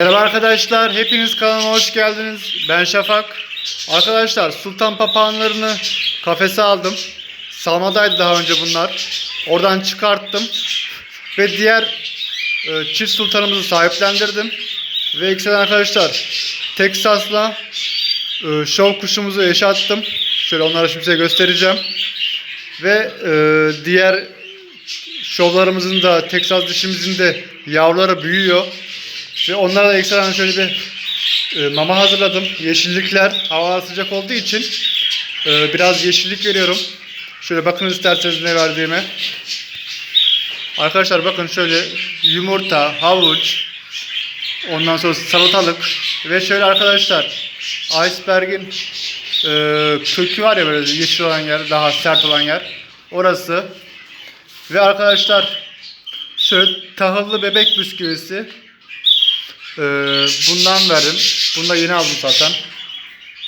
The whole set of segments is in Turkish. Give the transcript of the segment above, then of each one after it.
Merhaba arkadaşlar, hepiniz kanalıma hoş geldiniz. Ben Şafak. Arkadaşlar sultan papağanlarını kafese aldım. Salmadaydı daha önce bunlar. Oradan çıkarttım. Ve diğer e, çift sultanımızı sahiplendirdim. Ve ikisinden arkadaşlar Teksas'la e, şov kuşumuzu yaşattım. Şöyle onlara şimdi size göstereceğim. Ve e, diğer şovlarımızın da Teksas dişimizin de yavruları büyüyor. Ve onlara da ekstradan şöyle bir e, mama hazırladım. Yeşillikler hava sıcak olduğu için e, biraz yeşillik veriyorum. Şöyle bakın isterseniz ne verdiğime. Arkadaşlar bakın şöyle yumurta, havuç, ondan sonra salatalık ve şöyle arkadaşlar iceberg'in e, kökü var ya böyle yeşil olan yer, daha sert olan yer. Orası. Ve arkadaşlar şöyle tahıllı bebek bisküvisi. Ee, bundan verdim. Bunu da yeni aldım zaten.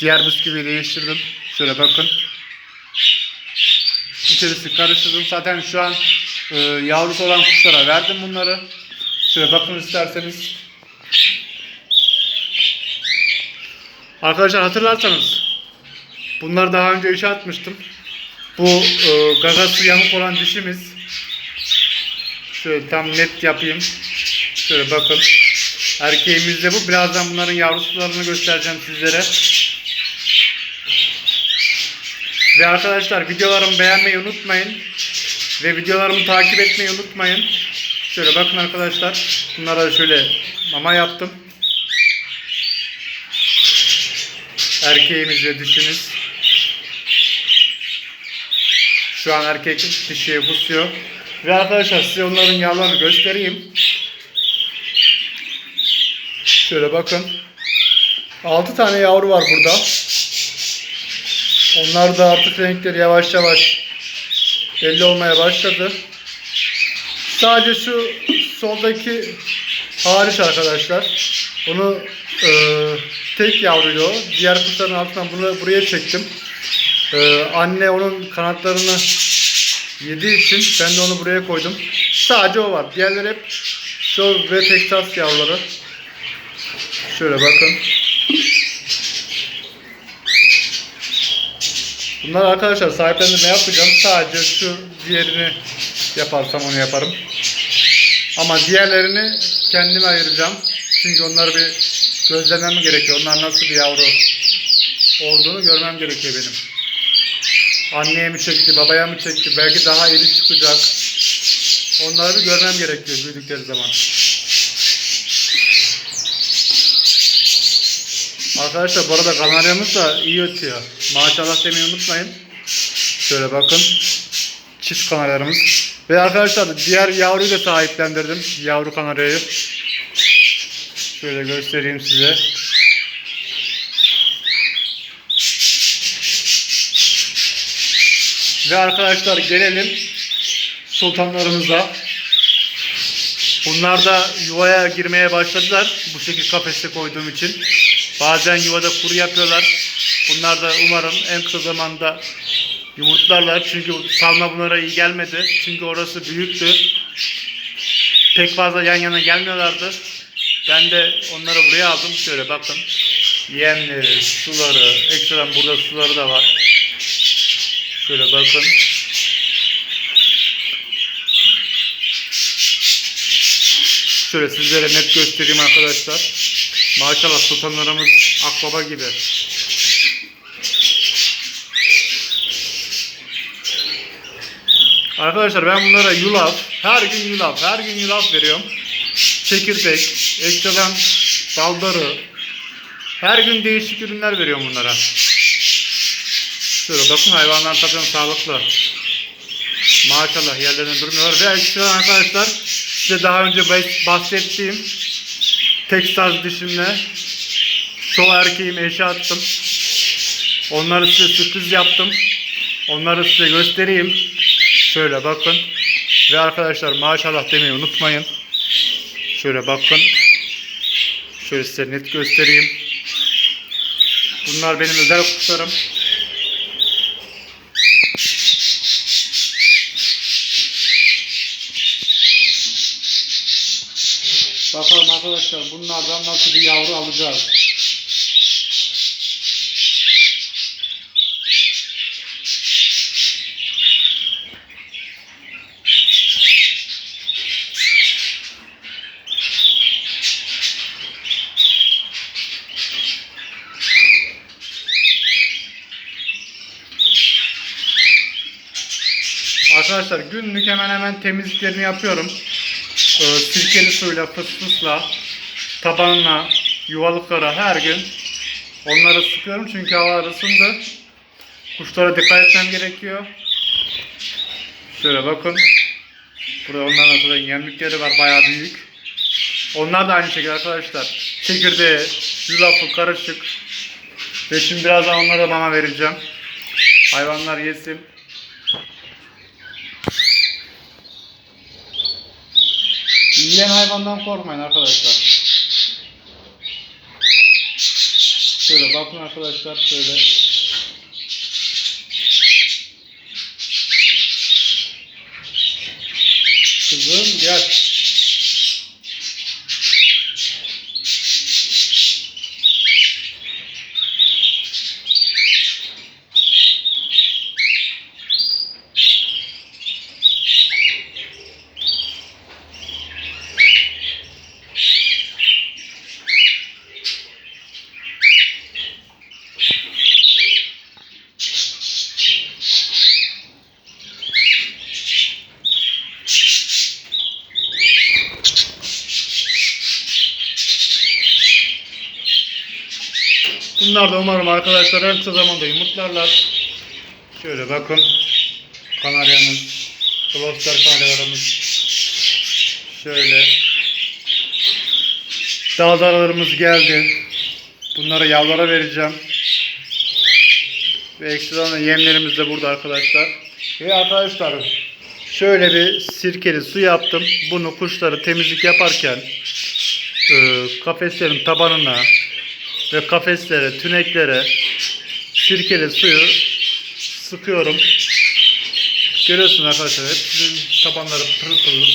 Diğer bisküviyi değiştirdim. Şöyle bakın. İçerisi karıştırdım. Zaten şu an e, yavrusu olan kuşlara verdim bunları. Şöyle bakın isterseniz. Arkadaşlar hatırlarsanız bunları daha önce işe atmıştım. Bu e, gagası yamuk olan dişimiz. Şöyle tam net yapayım. Şöyle bakın. Erkeğimiz de bu. Birazdan bunların yavrusularını göstereceğim sizlere. Ve arkadaşlar videolarımı beğenmeyi unutmayın. Ve videolarımı takip etmeyi unutmayın. Şöyle bakın arkadaşlar. Bunlara şöyle mama yaptım. Erkeğimiz ve dişimiz. Şu an erkek dişiye pusuyor. Ve arkadaşlar size onların yavrularını göstereyim. Şöyle bakın. 6 tane yavru var burada. Onlar da artık renkleri yavaş yavaş belli olmaya başladı. Sadece şu soldaki hariç arkadaşlar. Onu e, tek yavruydu o. Diğer kuşların altından bunu buraya çektim. E, anne onun kanatlarını yediği için ben de onu buraya koydum. Sadece o var. Diğerleri hep şu ve Texas yavruları. Şöyle bakın. Bunlar arkadaşlar sahiplendirme yapacağım. Sadece şu diğerini yaparsam onu yaparım. Ama diğerlerini kendime ayıracağım. Çünkü onları bir gözlemem gerekiyor. Onlar nasıl bir yavru olduğunu görmem gerekiyor benim. Anneye mi çekti, babaya mı çekti, belki daha iri çıkacak. Onları bir görmem gerekiyor büyüdükleri zaman. Arkadaşlar bu arada kanaryamız da iyi ötüyor. Maşallah demeyi unutmayın. Şöyle bakın. Çift kanaryalarımız. Ve arkadaşlar diğer yavruyu da sahiplendirdim. Yavru kanaryayı. Şöyle göstereyim size. Ve arkadaşlar gelelim sultanlarımıza. Bunlar da yuvaya girmeye başladılar. Bu şekilde kafeste koyduğum için. Bazen yuvada kuru yapıyorlar. Bunlar da umarım en kısa zamanda yumurtlarlar. Çünkü salma bunlara iyi gelmedi. Çünkü orası büyüktü. Pek fazla yan yana gelmiyorlardı. Ben de onları buraya aldım. Şöyle bakın. Yemleri, suları, ekstradan burada suları da var. Şöyle bakın. Şöyle sizlere net göstereyim arkadaşlar. Maşallah sultanlarımız akbaba gibi. Arkadaşlar ben bunlara yulaf, her gün yulaf, her gün yulaf veriyorum. Çekirdek, ekstradan daldarı. Her gün değişik ürünler veriyorum bunlara. Şöyle bakın hayvanlar tabii sağlıklı. Maşallah yerlerinde durmuyorlar. Ve ekstradan arkadaşlar size daha önce bahsettiğim Texas dişimle çoğu erkeğim eşe attım. Onları size sürpriz yaptım. Onları size göstereyim. Şöyle bakın. Ve arkadaşlar maşallah demeyi unutmayın. Şöyle bakın. Şöyle size net göstereyim. Bunlar benim özel kuşlarım. Bakalım arkadaşlar bunlardan nasıl bir yavru alacağız. Arkadaşlar günlük hemen hemen temizliklerini yapıyorum. Ee, sirkeli suyla, fıs tabanına, yuvalıklara her gün onları sıkıyorum çünkü hava ısındı. Kuşlara dikkat etmem gerekiyor. Şöyle bakın. Burada onların zaten yemlikleri var bayağı büyük. Onlar da aynı şekilde arkadaşlar. Çekirdeği, yulafı karışık. Ve şimdi birazdan onlara mama vereceğim. Hayvanlar yesin. Yiyen hayvandan korkmayın arkadaşlar. Şöyle bakın arkadaşlar şöyle. Kızım gel. Bunlar da umarım arkadaşlar en kısa zamanda yumurtlarlar. Şöyle bakın. Kanaryamız. Kloster kanaryalarımız. Şöyle. Dağdarlarımız geldi. Bunları yavrulara vereceğim. Ve ekstradan da yemlerimiz de burada arkadaşlar. Ve arkadaşlar şöyle bir sirkeli su yaptım. Bunu kuşları temizlik yaparken e, kafeslerin tabanına ve kafeslere, tüneklere sirkeli suyu sıkıyorum. Görüyorsunuz arkadaşlar hepsinin tabanları pırıl pırıl.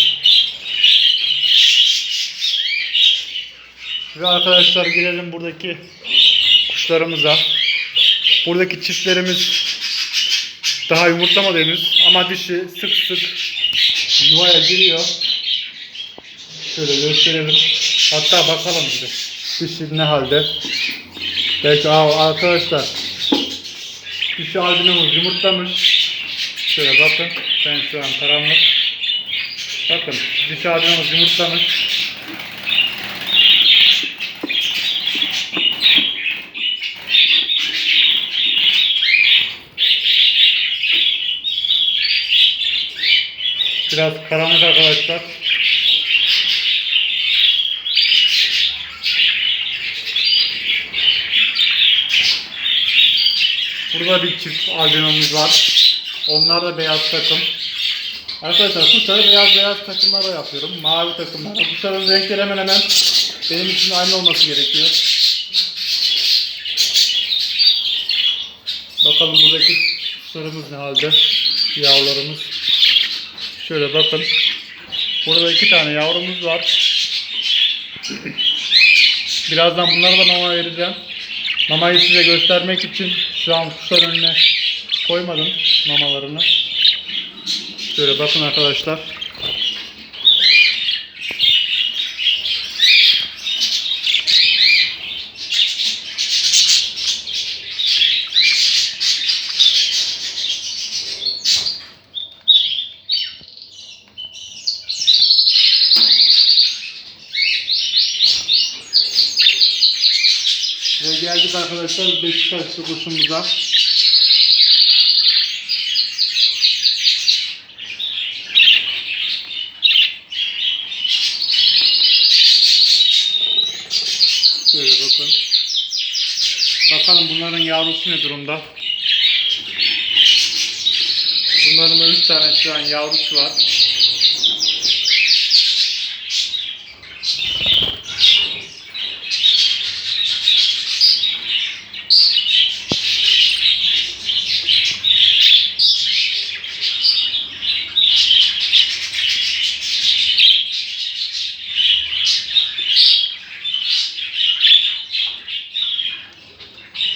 Ve arkadaşlar girelim buradaki kuşlarımıza. Buradaki çiftlerimiz daha yumurtlamadı henüz ama dişi sık sık yuvaya giriyor. Şöyle gösterelim. Hatta bakalım de. Dişi ne halde. Belki aa, arkadaşlar dişi albinomuz yumurtlamış. Şöyle bakın. Ben şu an karanlık. Bakın dişi albinomuz yumurtlamış. Biraz karanlık arkadaşlar. Burada bir çift albinomuz var. Onlar da beyaz takım. Arkadaşlar kuşları beyaz beyaz takımlara yapıyorum. Mavi takımlar. Kuşların renkleri hemen hemen benim için aynı olması gerekiyor. Bakalım buradaki kuşlarımız ne halde? Yavrularımız. Şöyle bakın. Burada iki tane yavrumuz var. Birazdan bunlara da mama vereceğim. Mamayı size göstermek için şu an kuşların önüne koymadım mamalarını. Şöyle bakın arkadaşlar. Ve geldik Beşiktaşlı kuşumuza. Şöyle bakın. Bakalım bunların yavrusu ne durumda. Bunların da 3 tane şu an yavrusu var.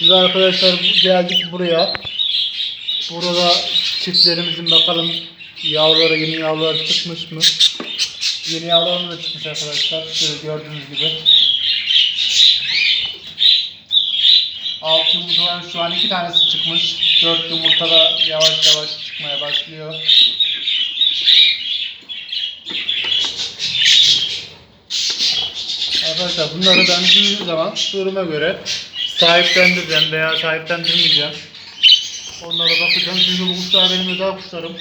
Biz arkadaşlar geldik buraya. Burada çiftlerimizin bakalım yavruları yeni yavrular çıkmış mı? Yeni yavrularımız da çıkmış arkadaşlar. Şöyle gördüğünüz gibi. Alt yumurtaların şu an iki tanesi çıkmış. Dört yumurta da yavaş yavaş çıkmaya başlıyor. Arkadaşlar bunları ben zaman duruma göre sahiplendireceğim veya sahiplendirmeyeceğim. Onlara bakacağım çünkü bu kuşlar benim özel kuşlarım.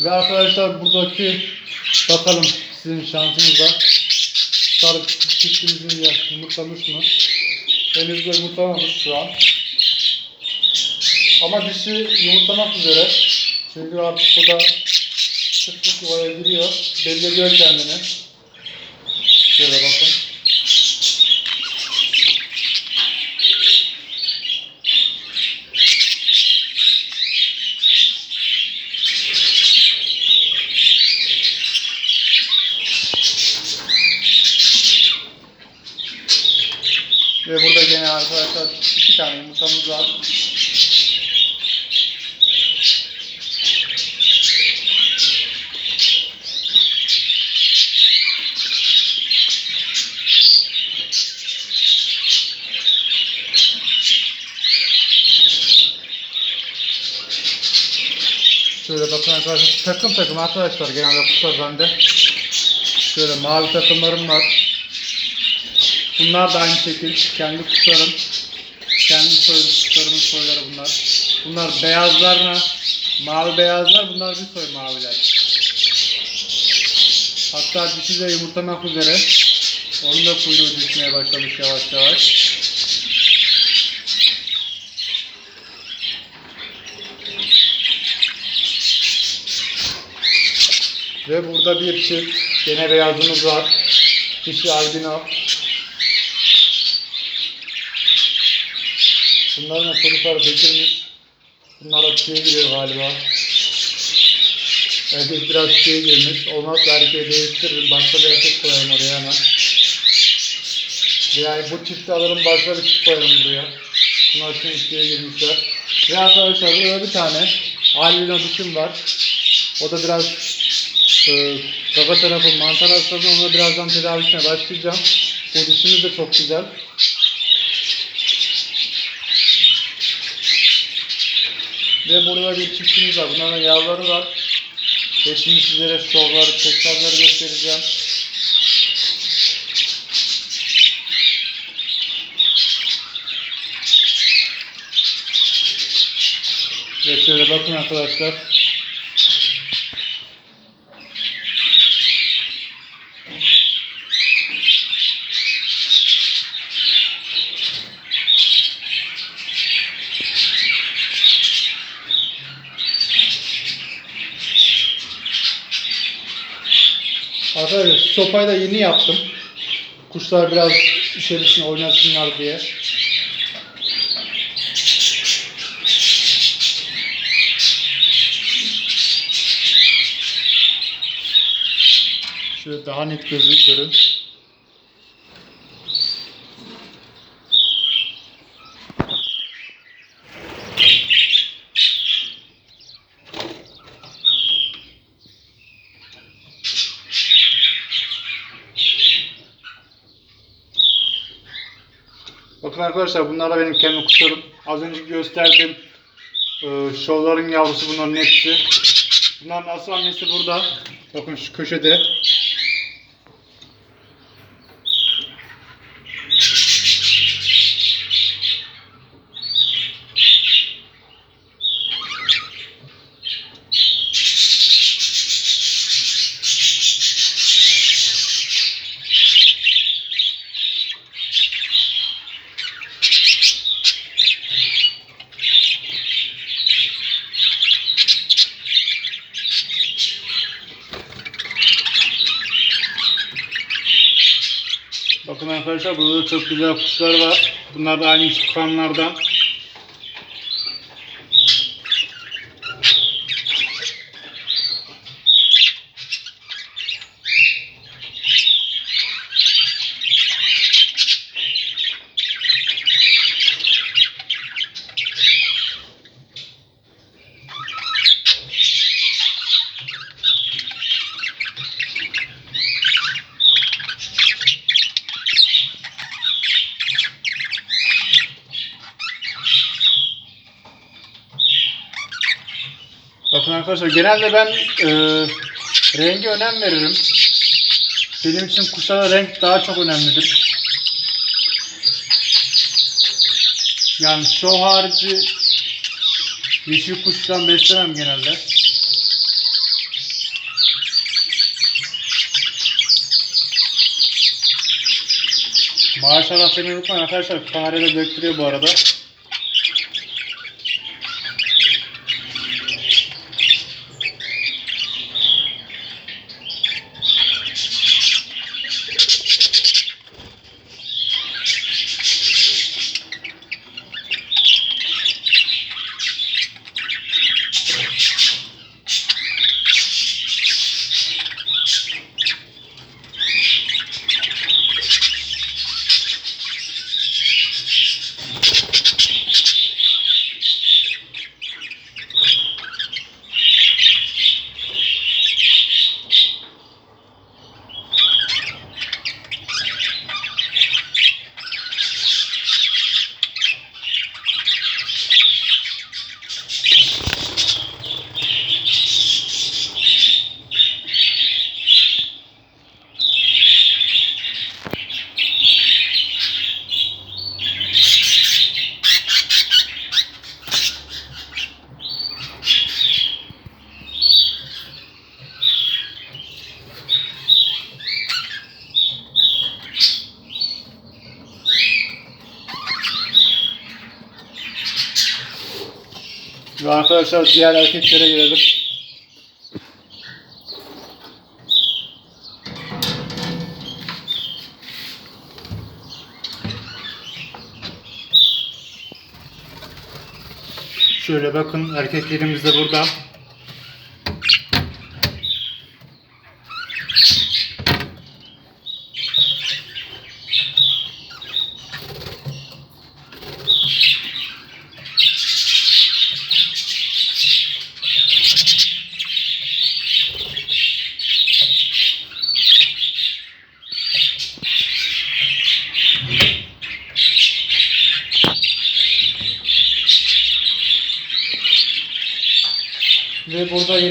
Ve arkadaşlar buradaki bakalım sizin şansınıza sarı çiftimizin ya yumurtlamış mı? Henüz de yumurtlamamış şu an. Ama dişi yumurtlamak üzere. Çünkü artık bu da sık sık yuvaya giriyor. Belli ediyor kendini. Şöyle bakın. Ve burada gene arkadaşlar iki tane yumurtamız var. Şöyle bakın arkadaşlar takım takım arkadaşlar genelde kuşlar bende. Şöyle mavi takımlarım var. Bunlar da aynı şekil. Kendi kuşlarım. Kendi soy, kuşlarımın soyları bunlar. Bunlar beyazlarına mavi beyazlar. Bunlar bir soy maviler. Hatta dişi de yumurtlamak üzere. Onun da kuyruğu düşmeye başlamış yavaş yavaş. Ve burada bir çift gene beyazımız var. Dişi albino. Bunların çocukları bekirmiş. Bunlar tüye giriyor galiba. Erkek biraz tüye girmiş. Olmazsa erkeği değiştiririm. Başka bir erkek koyarım oraya hemen. Yani bu çifti alırım başka bir çift koyarım buraya. Bunlar şimdi tüye girmişler. Ve arkadaşlar burada bir tane albino dişim var. O da biraz e, kaka tarafı mantar hastası. Onu da birazdan tedavisine başlayacağım. Bu dişimiz de çok güzel. Ve burada bir çiftimiz var. Bunların yavruları var. Ve şimdi sizlere şovları, tekrarları göstereceğim. Ve şöyle bakın arkadaşlar. Arkadaşlar sopayı da yeni yaptım. Kuşlar biraz içerisine oynasınlar diye. Şöyle daha net gözükürüm. Bakın arkadaşlar bunlar da benim kendi kuşlarım. Az önce gösterdiğim e, şovların yavrusu bunların hepsi. Bunların asıl annesi burada. Bakın şu köşede. Bakın arkadaşlar burada çok güzel kuşlar var. Bunlar da aynı çıkanlardan. Bakın arkadaşlar genelde ben e, renge önem veririm. Benim için kuşlara renk daha çok önemlidir. Yani şu harici yeşil kuştan beslemem genelde. Maşallah beni unutmayın arkadaşlar. Kamerayla döktürüyor bu arada. Ve arkadaşlar diğer erkeklere gelelim. Şöyle bakın erkeklerimiz de burada.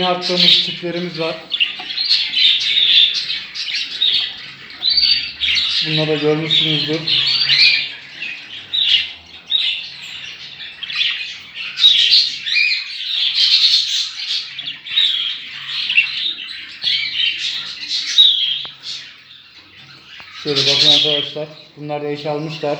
Yeni attığımız tiplerimiz var. Bunları da görmüşsünüzdür. Şöyle bakın arkadaşlar. Bunlar da eş almışlar.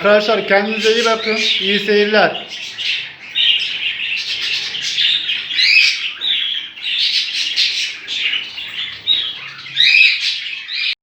Arkadaşlar kendinize iyi bakın. İyi seyirler.